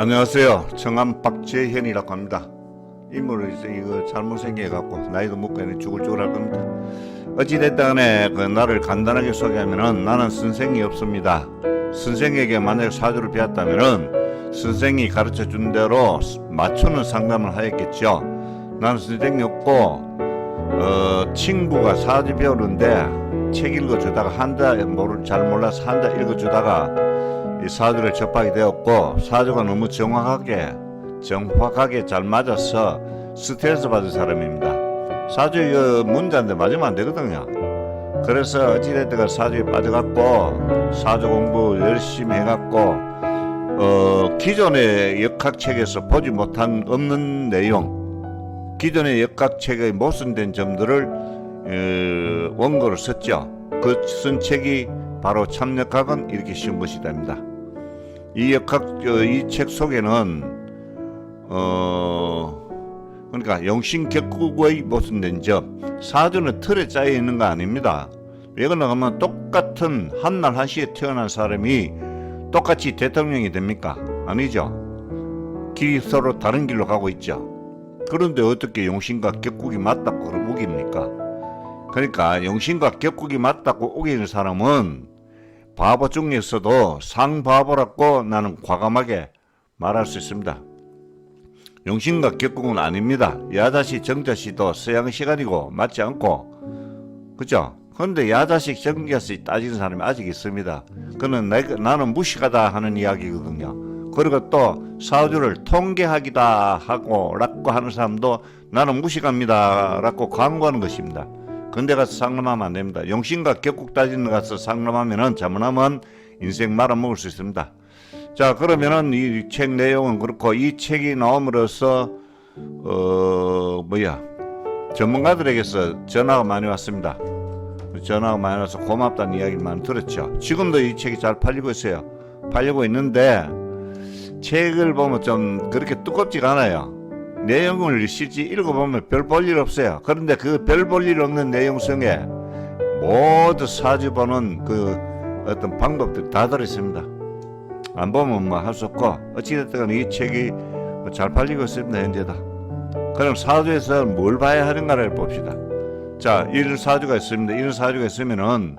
안녕하세요. 청암 박재현이라고 합니다. 이제 이거 잘못 생겨갖고 나이도 먹고 있는 죽을 할 겁니다. 어찌됐든 간에 그 나를 간단하게 소개하면은 나는 선생이 없습니다. 선생에게 만약 사주를 배웠다면은 선생이 가르쳐 준 대로 맞추는 상담을 하였겠죠. 나는 선생이 없고 어, 친구가 사주 배우는데 책 읽어주다가 한자 모를 잘 몰라서 한자 읽어주다가 이 사주를 접하게 되었고 사주가 너무 정확하게 정확하게 잘 맞아서 스트레스 받은 사람입니다. 사주 이 문자인데 맞으면 안 되거든요. 그래서 어찌됐든 사주에 빠져갖고 사주 공부 열심히 해갖고 어, 기존의 역학책에서 보지 못한 없는 내용 기존의 역학책의 모순된 점들을 어, 원고를 썼죠. 그 쓴 책이 바로 참역학은 이렇게 쉬운 것이다입니다. 이 역학 이 책 속에는 어 그러니까 영신격국의 모순된 점 사주는 틀에 짜여 있는 거 아닙니다. 왜 그러냐 하면 똑같은 한날 한시에 태어난 사람이 똑같이 대통령이 됩니까? 아니죠. 길이 서로 다른 길로 가고 있죠. 그런데 어떻게 용신과 격국이 맞다고 우깁니까? 그러니까 용신과 격국이 맞다고 우기는 사람은 바보 중에서도 상바보라고 나는 과감하게 말할 수 있습니다. 용신과 격국은 아닙니다. 야자시 정자시도 서양 시간이고 맞지 않고 그죠? 그런데 야자식 정자시 따지는 사람이 아직 있습니다. 그는 내, 나는 무식하다 하는 이야기거든요. 그리고 또 사주를 통계학이다 하고 라고 하는 사람도 나는 무식합니다 라고 광고하는 것입니다. 근데 가서 상담하면 안 됩니다. 용신과 격국 따지는 데 가서 상담하면은 잘못하면 인생 말아먹을 수 있습니다. 자 그러면은 이 책 내용은 그렇고 이 책이 나옴으로써 어 뭐야 전문가들에게서 전화가 많이 왔습니다. 전화가 많이 와서 고맙다는 이야기를 많이 들었죠. 지금도 이 책이 잘 팔리고 있어요. 팔리고 있는데 책을 보면 좀 그렇게 두껍지가 않아요. 내용을 실제 읽어보면 별 볼 일 없어요. 그런데 그 별 볼 일 없는 내용성에 모두 사주 보는 그 어떤 방법들이 다 들어있습니다. 안 보면 뭐 할 수 없고 어찌됐든 이 책이 뭐잘 팔리고 있습니다 현재다. 그럼 사주에서 뭘 봐야 하는가를 봅시다. 자, 이런 사주가 있습니다. 이런 사주가 있으면은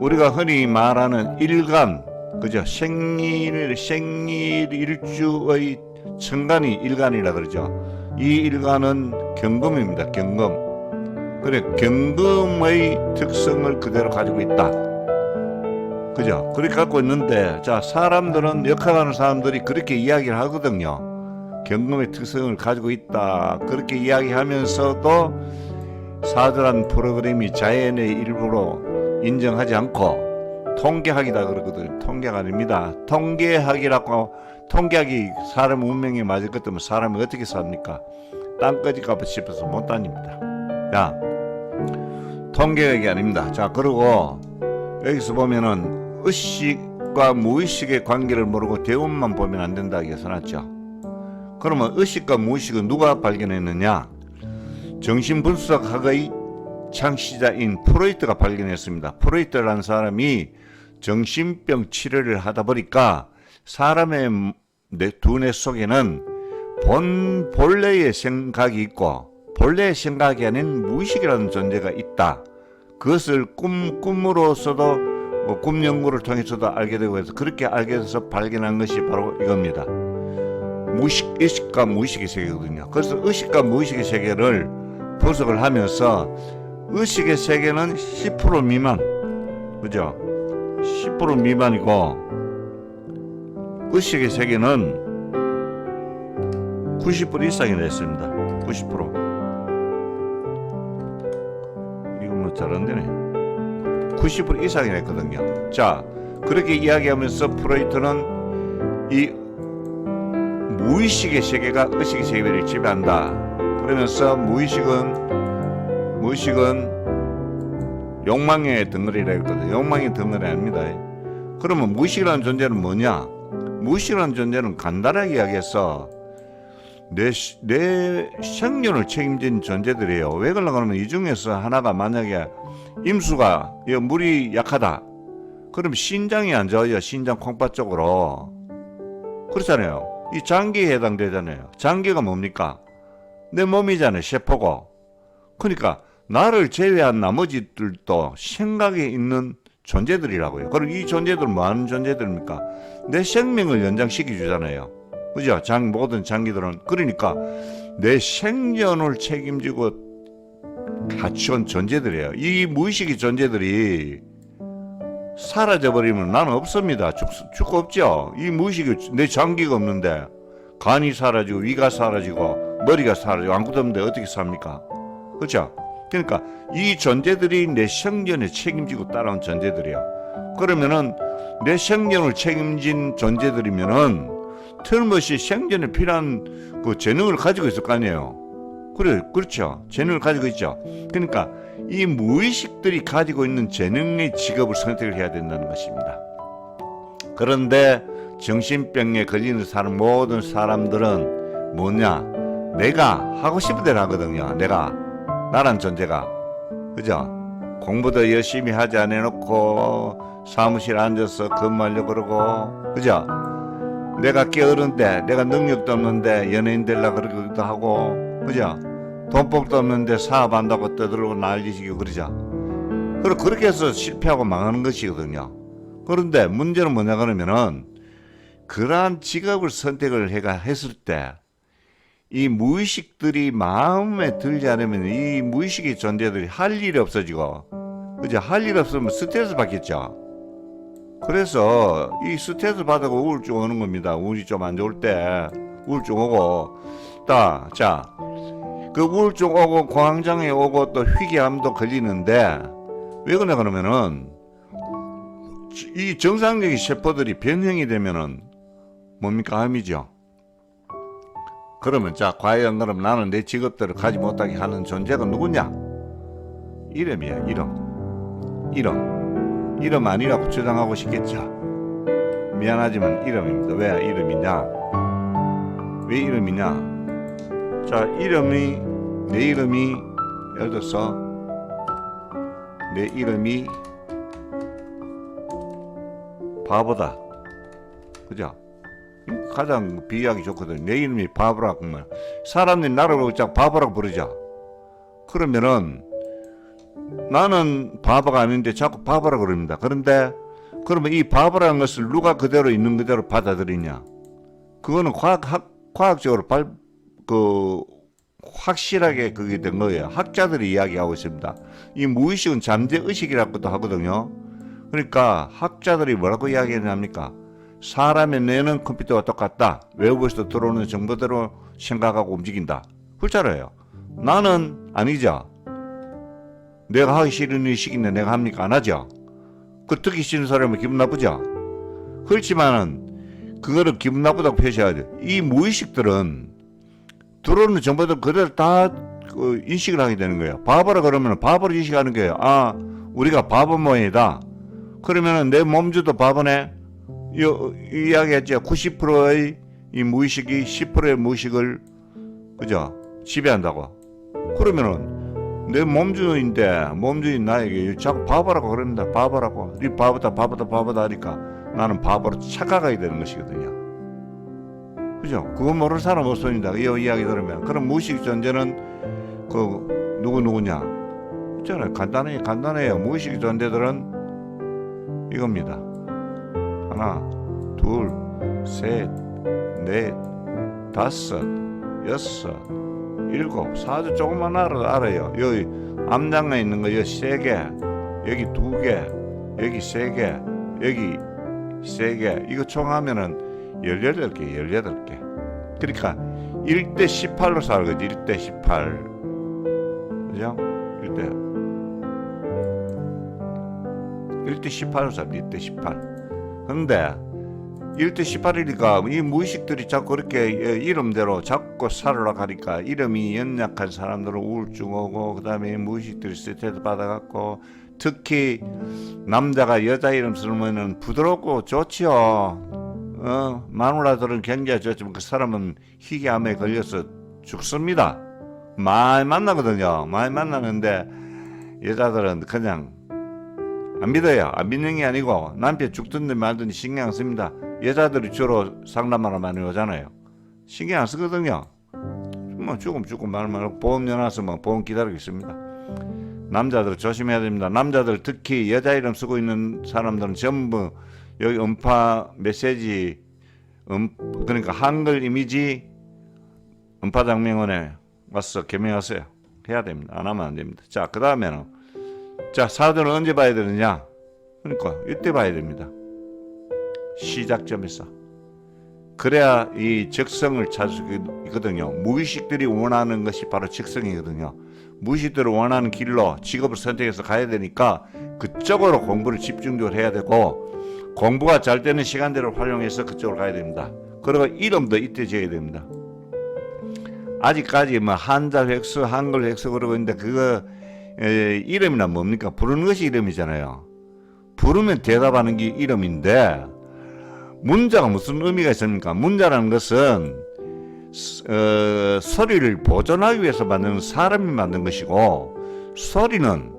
우리가 흔히 말하는 일간, 그죠? 생일, 생일 일주의 천간이 일간이라 그러죠. 이 일간은 경금입니다. 경금. 그래, 경금의 특성을 그대로 가지고 있다. 그죠? 그렇게 갖고 있는데, 자, 사람들은 역학하는 사람들이 그렇게 이야기를 하거든요. 경금의 특성을 가지고 있다. 그렇게 이야기하면서도 사주란 프로그램이 자연의 일부로 인정하지 않고 통계학이다 그러거든요. 통계학 아닙니다. 통계학이라고 통계학이 사람 운명에 맞을 것 때문에 사람이 어떻게 삽니까? 가고 싶어서 못 다닙니다. 야, 통계학이 아닙니다. 자, 그리고 여기서 보면은 의식과 무의식의 관계를 모르고 대운만 보면 안 된다 이게 써놨죠. 그러면 의식과 무의식은 누가 발견했느냐? 정신분석학의 창시자인 프로이트가 발견했습니다. 프로이트라는 사람이 정신병 치료를 하다 보니까 사람의 뇌, 두뇌 속에는 본 본래의 생각이 있고 본래의 생각이 아닌 무의식이라는 존재가 있다. 그것을 꿈 꿈으로서도 뭐, 꿈 연구를 통해서도 알게 되고 해서 그렇게 알게 돼서 발견한 것이 바로 이겁니다. 무의식 의식과 무의식의 세계거든요. 그래서 의식과 무의식의 세계를 분석을 하면서 의식의 세계는 10% 미만, 그죠? 10% 미만이고 의식의 세계는 90% 이상이 됐습니다. 90%. 이거 뭐 잘안 되네. 90% 이상이 됐거든요. 자, 그렇게 이야기하면서 프로이트는 이 무의식의 세계가 의식의 세계를 지배한다. 그러면서 무의식은 무의식은 욕망의 덩어리라 했거든요. 욕망의 덩어리 아닙니다. 그러면 무의식이라는 존재는 뭐냐? 무의식이라는 존재는 간단하게 이야기해서 내, 시- 내 생존을 책임진 존재들이에요. 왜 그러냐 그러면 이 중에서 하나가 만약에 임수가 이 물이 약하다. 그럼 신장이 안 좋아요. 신장 콩팥 쪽으로. 그렇잖아요. 이 장기에 해당되잖아요. 장기가 뭡니까? 내 몸이잖아요. 세포고. 그러니까 나를 제외한 나머지들도 생각에 있는 존재들이라고요. 그럼 이 존재들은 뭐 하는 존재들입니까? 내 생명을 연장시켜 주잖아요. 그죠? 장 모든 장기들은 그러니까 내 생존을 책임지고 갖춘 존재들이에요. 이 무의식의 존재들이 사라져 버리면 나는 없습니다. 죽, 죽고 없죠. 이 무의식이 내 장기가 없는데 간이 사라지고 위가 사라지고 머리가 사라지고 아무것도 없는데 어떻게 삽니까? 그렇죠? 그러니까 이 존재들이 내 생존에 책임지고 따라온 존재들이에요. 그러면은 내 생존을 책임진 존재들이면은 틀림없이 생존에 필요한 그 재능을 가지고 있을 거 아니에요. 그래, 그렇죠. 재능을 가지고 있죠. 그러니까 이 무의식들이 가지고 있는 재능의 직업을 선택을 해야 된다는 것입니다. 그런데 정신병에 걸리는 사람 모든 사람들은 뭐냐? 내가 하고 싶은 대로 하거든요. 내가 나란 존재가 그죠? 공부도 열심히 하지 않아 놓고 사무실 앉아서 근무하려고 그러고 그죠? 내가 게으른데 내가 능력도 없는데 연예인 되려고 그러기도 하고 그죠? 돈복도 없는데 사업한다고 떠들고 난리치고 그러죠. 그리고 그렇게 해서 실패하고 망하는 것이거든요. 그런데 문제는 뭐냐 그러면은 그러한 직업을 선택을 해가 했을 때 이 무의식들이 마음에 들지 않으면 이 무의식의 존재들이 할 일이 없어지고 그죠? 할 일 없으면 스트레스 받겠죠. 그래서 이 스트레스 받아고 우울증 오는 겁니다. 우울이 좀 안 좋을 때 우울증 오고 딱 자. 그 우울증 오고 공황장애 오고 또 희귀암도 걸리는데 왜 그러냐 그러면은 이 정상적인 세포들이 변형이 되면은 뭡니까 암이죠. 그러면 자 과연 그럼 나는 내 직업대로 가지 못하게 하는 존재가 누구냐? 이름이야 이름. 이름. 이름 아니라고 주장하고 싶겠죠. 미안하지만 이름입니다. 왜 이름이냐? 왜 이름이냐? 자 이름이 내 이름이 예를 들어서 내 이름이 바보다. 그죠? 가장 비유하기 좋거든. 내 이름이 바보라 그러면 사람들이 나를 짝 바보라고 부르죠. 그러면은 나는 바보가 아닌데 자꾸 바보라 그럽니다. 그런데 그러면 이 바보라는 것을 누가 그대로 있는 그대로 받아들이냐? 그거는 과학 학, 과학적으로 발, 그 확실하게 그게 된 거예요. 학자들이 이야기하고 있습니다. 이 무의식은 잠재 의식이라고도 하거든요. 그러니까 학자들이 뭐라고 이야기하냐니까 사람의 뇌는 컴퓨터와 똑같다. 외부에서 들어오는 정보대로 생각하고 움직인다. 그렇잖아요. 나는 아니죠. 내가 하기 싫은 일 시킨데 내가 합니까? 안 하죠. 그 듣기 싫은 하면 기분 나쁘죠. 그렇지만은 그거를 기분 나쁘다고 표시해야 돼. 이 무의식들은 들어오는 정보들 그대로 다 그 인식을 하게 되는 거예요. 바보라 그러면 바보로 인식하는 거예요. 아, 우리가 바보 모양이다. 그러면은 내 몸주도 바보네. 이, 이야기했죠. 90%의 이 무의식이 10%의 무의식을 그죠 지배한다고. 그러면은 내 몸주인데 몸주인 나에게 자꾸 바보라고 그럽니다. 바보라고. 이 바보다 바보다 바보다 하니까 나는 바보로 착각하게 되는 것이거든요. 그죠? 그거 모르는 사람 없습니다. 이 이야기 들으면 그럼 무의식 존재는 그 누구 누구냐? 있잖아요. 간단해 간단해요. 무의식 존재들은 이겁니다. 하나, 둘, 셋, 넷, 다섯, 여섯, 일곱. 사주 조금만 알아도 알아요. 여기 암장에 있는 거 여기 세 개, 여기 두 개, 여기 세 개, 여기 세 개. 이거 총 하면은 열여덟 개, 열여덟 개. 그러니까 1대 18로 살거지. 1대 18. 그죠? 1대 1대 18로 살 1대 18. 근데 1대 18이니까 이 무의식들이 자꾸 그렇게 이름대로 자꾸 살으라 하니까 이름이 연약한 사람들은 우울증 오고 그 다음에 무의식들이 스트레스 받아갖고 특히 남자가 여자 이름 쓰면은 부드럽고 좋지요. 어, 마누라들은 굉장히 좋지만 그 사람은 희귀암에 걸려서 죽습니다. 많이 만나거든요. 많이 만나는데 여자들은 그냥 안 믿어요. 안 믿는 게 아니고 남편 죽든지 말든지 신경 안 씁니다. 여자들이 주로 상담하러 많이 오잖아요. 신경 안 쓰거든요. 뭐 조금 조금 말 말고 보험 연화서 뭐 보험 기다리고 있습니다. 남자들 조심해야 됩니다. 남자들 특히 여자 이름 쓰고 있는 사람들은 전부 여기 음파 메시지 음 그러니까 한글 이미지 음파 장명원에 와서 개명하세요. 해야 됩니다. 안 하면 안 됩니다. 자, 그 다음에는 자 사도는 언제 봐야 되느냐? 그러니까 이때 봐야 됩니다. 시작점에서 그래야 이 적성을 찾을 수 있거든요. 무의식들이 원하는 것이 바로 적성이거든요. 무의식들을 원하는 길로 직업을 선택해서 가야 되니까 그쪽으로 공부를 집중적으로 해야 되고 공부가 잘 되는 시간대를 활용해서 그쪽으로 가야 됩니다. 그리고 이름도 이때 지어야 됩니다. 아직까지 뭐 한자 획수, 한글 획수 그러고 있는데 그거 에, 이름이나 뭡니까? 부르는 것이 이름이잖아요. 부르면 대답하는 게 이름인데 문자가 무슨 의미가 있습니까? 문자라는 것은 어, 소리를 보존하기 위해서 만드는 사람이 만든 것이고 소리는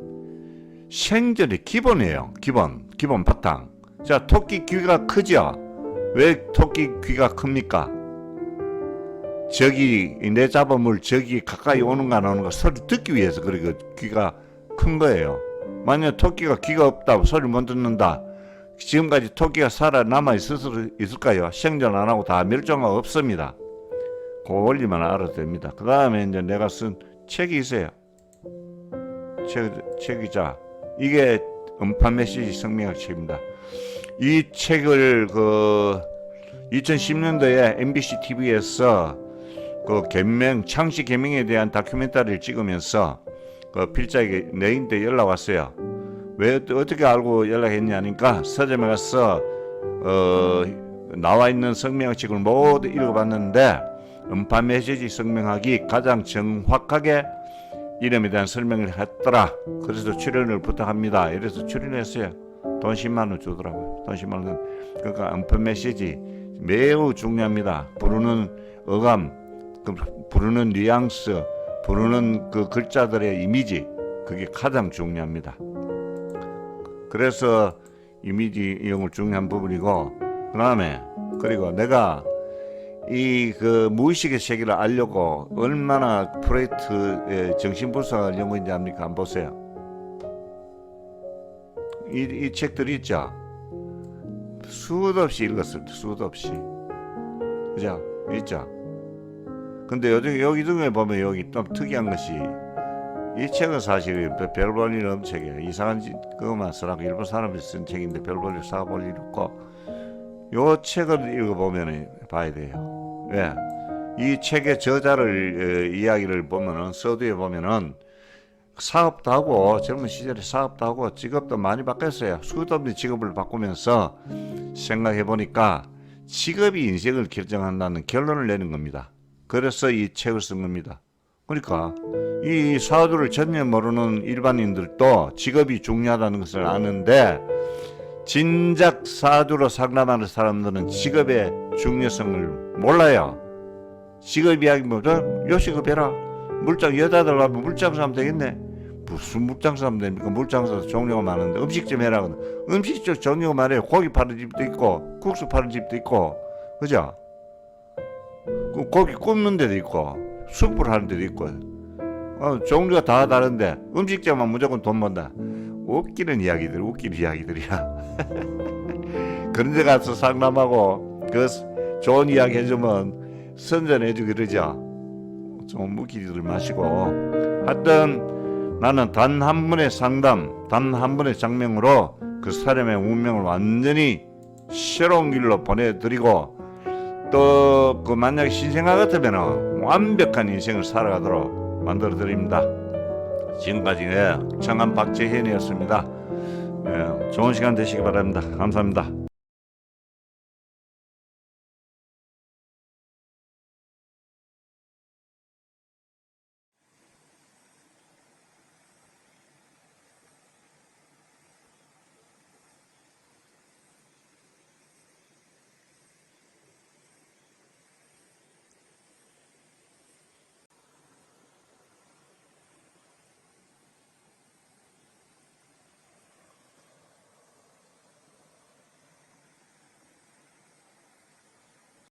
생전의 기본이에요. 기본, 기본 바탕. 자, 토끼 귀가 크죠? 왜 토끼 귀가 큽니까? 저기 내 잡아물 저기 가까이 오는가 안 오는가 소리 듣기 위해서 그리고 귀가 큰 거예요. 만약 토끼가 귀가 없다 소리 못 듣는다. 지금까지 토끼가 살아남아 있을 수 있을까요? 생존 안 하고 다 멸종하고 없습니다. 그 원리만 알아도 됩니다. 그 다음에 이제 내가 쓴 책이 있어요. 책, 책이자 이게 음파 메시지 성명학 책입니다. 이 책을 그 2010년도에 MBC TV에서 그 개명 창시 개명에 대한 다큐멘터리를 찍으면서 그 필자에게 내인데 연락 왔어요. 왜 어떻게 알고 연락했냐니까 서점에 가서 어 나와 있는 성명책을 모두 읽어봤는데 음파 메시지 성명학이 가장 정확하게 이름에 대한 설명을 했더라. 그래서 출연을 부탁합니다. 이래서 출연했어요. 돈 10만 원 주더라고요. 돈 10만 원. 그러니까 음파 메시지 매우 중요합니다. 부르는 어감, 그 부르는 뉘앙스, 부르는 그 글자들의 이미지 그게 가장 중요합니다. 그래서 이미지 이용을 중요한 부분이고 그 다음에 그리고 내가 이 그 무의식의 세계를 알려고 얼마나 프레이트의 정신분석을 연구인지 압니까? 한번 보세요. 이, 이 책들이 있죠. 수도 없이 읽었을 때 수도 없이 그죠? 있죠. 근데 여기 여기 중에 보면 여기 좀 특이한 것이 이 책은 사실 별볼 일 없는 책이에요. 이상한 짓 그것만 쓰라고 일본 사람이 쓴 책인데 별볼 일 사볼 일 없고 요 책을 읽어보면 봐야 돼요. 왜? 이 책의 저자를 어, 이야기를 보면은 서두에 보면은 사업도 하고 젊은 시절에 사업도 하고 직업도 많이 바뀌었어요. 수도 없는 직업을 바꾸면서 생각해 보니까 직업이 인생을 결정한다는 결론을 내는 겁니다. 그래서 이 책을 쓴 겁니다. 그러니까 이 사주를 전혀 모르는 일반인들도 직업이 중요하다는 것을 아는데 진작 사주로 상담하는 사람들은 직업의 중요성을 몰라요. 직업 이야기 뭐죠? 요식업 해라. 물장 여자들 하면 물장사 하면 되겠네. 무슨 물장사 하면 됩니까? 물장사 종류가 많은데 음식점 해라. 음식점 종류가 많아요. 고기 파는 집도 있고 국수 파는 집도 있고 그죠? 그 고기 굽는 데도 있고 숯불 하는 데도 있고 어, 종류가 다 다른데 음식점만 무조건 돈 번다. 웃기는 이야기들, 웃기는 이야기들이야. 그런 데 가서 상담하고 그 좋은 이야기 해주면 선전해주고 그러죠. 좀 웃기지들 마시고. 하여튼 나는 단 한 번의 상담, 단 한 번의 장면으로 그 사람의 운명을 완전히 새로운 길로 보내드리고 또 그 만약에 신생아 같으면 완벽한 인생을 살아가도록 만들어 드립니다. 지금까지 예, 청한 박재현이었습니다. 예, 좋은 시간 되시기 바랍니다. 감사합니다.